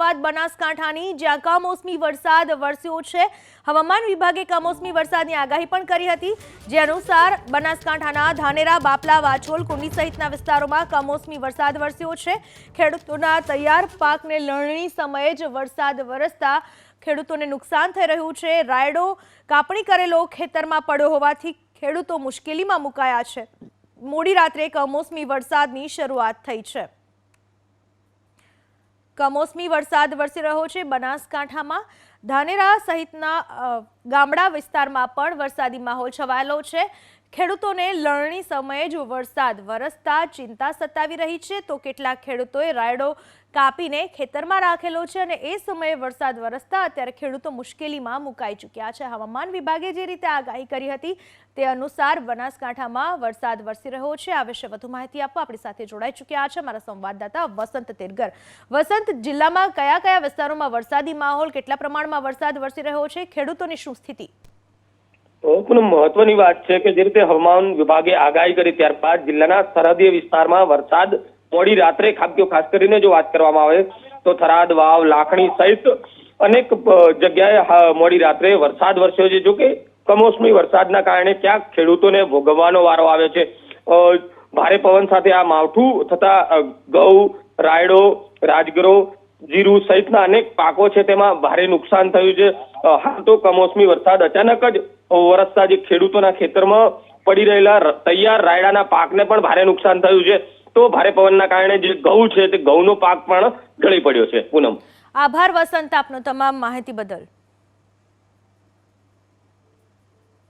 વાત બનાસકાંઠાની જ્યાં કમોસમી વરસાદ વરસ્યો છે. હવામાન વિભાગે કમોસમી વરસાદની આગાહી પણ કરી હતી. જે અનુસાર બનાસકાંઠાના ધાનેરા, બાપલા, વાછોલ, કુંડી સહિતના વિસ્તારોમાં કમોસમી વરસાદ વરસ્યો છે. ખેડૂતોના તૈયાર પાકને લણણી સમયે જ વરસાદ વરસતા ખેડૂતોને નુકસાન થઈ રહ્યું છે. રાયડો કાપણી કરેલો ખેતરમાં પડ્યો હોવાથી ખેડૂતો મુશ્કેલીમાં મુકાયા છે. મોડી રાત્રે કમોસમી વરસાદની શરૂઆત થઈ છે. કમોસમી વરસાદ વરસી રહ્યો છે. બનાસકાંઠામાં ધાનેરા સહિતના ગામડા વિસ્તારમાં પણ વરસાદી માહોલ છવાયેલો છે. ખેડૂતોને લણણી સમયે જો વરસાદ વરસતા ચિંતા સતાવી રહી છે. તો કેટલાક ખેડૂતોએ રાયડો કાપીને ખેતરમાં રાખેલો છે અને એ સમયે વરસાદ વરસતા અત્યારે ખેડૂતો મુશ્કેલીમાં મુકાઈ ચૂક્યા છે. હવામાન વિભાગે જે રીતે આગાહી કરી હતી તે અનુસાર બનાસકાંઠામાં વરસાદ વરસી રહ્યો છે. આ વિશે વધુ માહિતી આપવા આપણી સાથે જોડાઈ ચૂક્યા છે મારા સંવાદદાતા વસંત તેરગર. વસંત, જિલ્લામાં કયા કયા વિસ્તારોમાં વરસાદી માહોલ, કેટલા પ્રમાણમાં વરસાદ વરસી રહ્યો છે? ખેડૂતોની શું સ્થિતિ? પણ મહત્વની વાત છે કે જે રીતે હવામાન વિભાગે આગાહી કરી ત્યારબાદ જિલ્લાના સરહદીય વિસ્તારમાં વરસાદ મોડી રાત્રે ખાબક્યો, ખાસ કરીને જો વાત કરવામાં આવે તો થરાદ, વાવ, લાખણી સહિત અનેક જગ્યાએ મોડી રાત્રે વરસાદ વરસ્યો છે. જો કે કમોસમી વરસાદના કારણે ક્યાંક ખેડૂતોને ભોગવવાનો વારો આવ્યો છે. ભારે પવન સાથે આ માવઠું થતા ગૌ, રાયડો, રાજગરો જીરું સહિતના અનેક પાકો છે, તેમાં ભારે નુકસાન થયું છે. હાલ તો કમોસમી વરસાદ અચાનક જ વરસતા જે ખેડૂતોના ખેતરમાં પડી રહેલા તૈયાર રાયડાના પાકને પણ ભારે નુકસાન થયું છે. તો ભારે પવનના કારણે જે ઘઉં છે, તે ઘઉંનો પાક પણ ઢળી પડ્યો છે. પૂનમ. આભાર, વસંત, આપનો તમામ માહિતી બદલ.